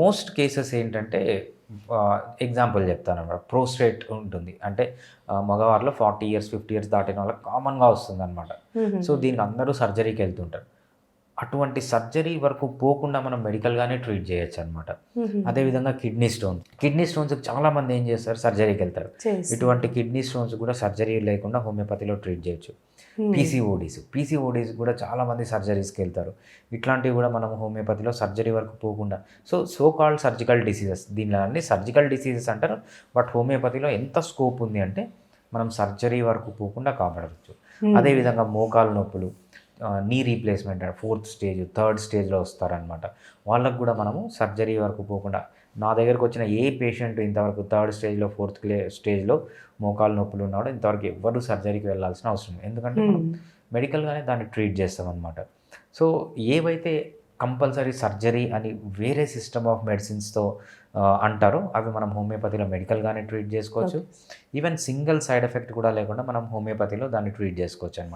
Most cases ఏంటంటే example చెప్తాను అనమాట. ప్రోస్ట్రేట్ ఉంటుంది. అంటే మగవారిలో ఫార్టీ ఇయర్స్ ఫిఫ్టీ ఇయర్స్ దాటిన వాళ్ళకి కామన్గా వస్తుంది అనమాట సో దీనికి అందరూ సర్జరీకి వెళ్తుంటారు. అటువంటి సర్జరీ వరకు పోకుండా మనం మెడికల్గానే ట్రీట్ చేయొచ్చు అనమాట అదేవిధంగా కిడ్నీ స్టోన్స్. కిడ్నీ స్టోన్స్ చాలామంది ఏం చేస్తారు? సర్జరీకి వెళ్తారు. ఇటువంటి కిడ్నీ స్టోన్స్ కూడా సర్జరీ లేకుండా హోమియోపతిలో ట్రీట్ చేయొచ్చు. పీసీఓడీస్. పీసీఓడీస్ కూడా చాలామంది సర్జరీస్కి వెళ్తారు. ఇట్లాంటివి కూడా మనం హోమియోపతిలో సర్జరీ వరకు పోకుండా. So so called surgical diseases దీనిలో అన్ని సర్జికల్ డిసీజెస్ అంటారు. బట్ హోమియోపతిలో ఎంత స్కోప్ ఉంది అంటే మనం సర్జరీ వరకు పోకుండా కాపాడవచ్చు. అదేవిధంగా మోకాలు నొప్పులు knee replacement fourth stage third స్టేజ్లో వస్తారనమాట వాళ్ళకు కూడా మనము సర్జరీ వరకు పోకుండా నా దగ్గరకు వచ్చిన ఏ పేషెంట్ ఇంతవరకు థర్డ్ స్టేజ్లో ఫోర్త్ క్లే స్టేజ్లో మోకాలు నొప్పులు ఉన్నాడో ఇంతవరకు ఎవ్వరు సర్జరీకి వెళ్ళాల్సిన అవసరం లేదు. ఎందుకంటే మనం మెడికల్గానే దాన్ని ట్రీట్ చేస్తాం అనమాట సో ఏవైతే కంపల్సరీ సర్జరీ అని వేరే సిస్టమ్ ఆఫ్ మెడిసిన్స్తో అంటారో అవి మనం హోమియోపతిలో మెడికల్గానే ట్రీట్ చేసుకోవచ్చు. ఈవెన్ సింగిల్ సైడ్ ఎఫెక్ట్ కూడా లేకుండా మనం హోమియోపతిలో దాన్ని ట్రీట్ చేసుకోవచ్చు అనమాట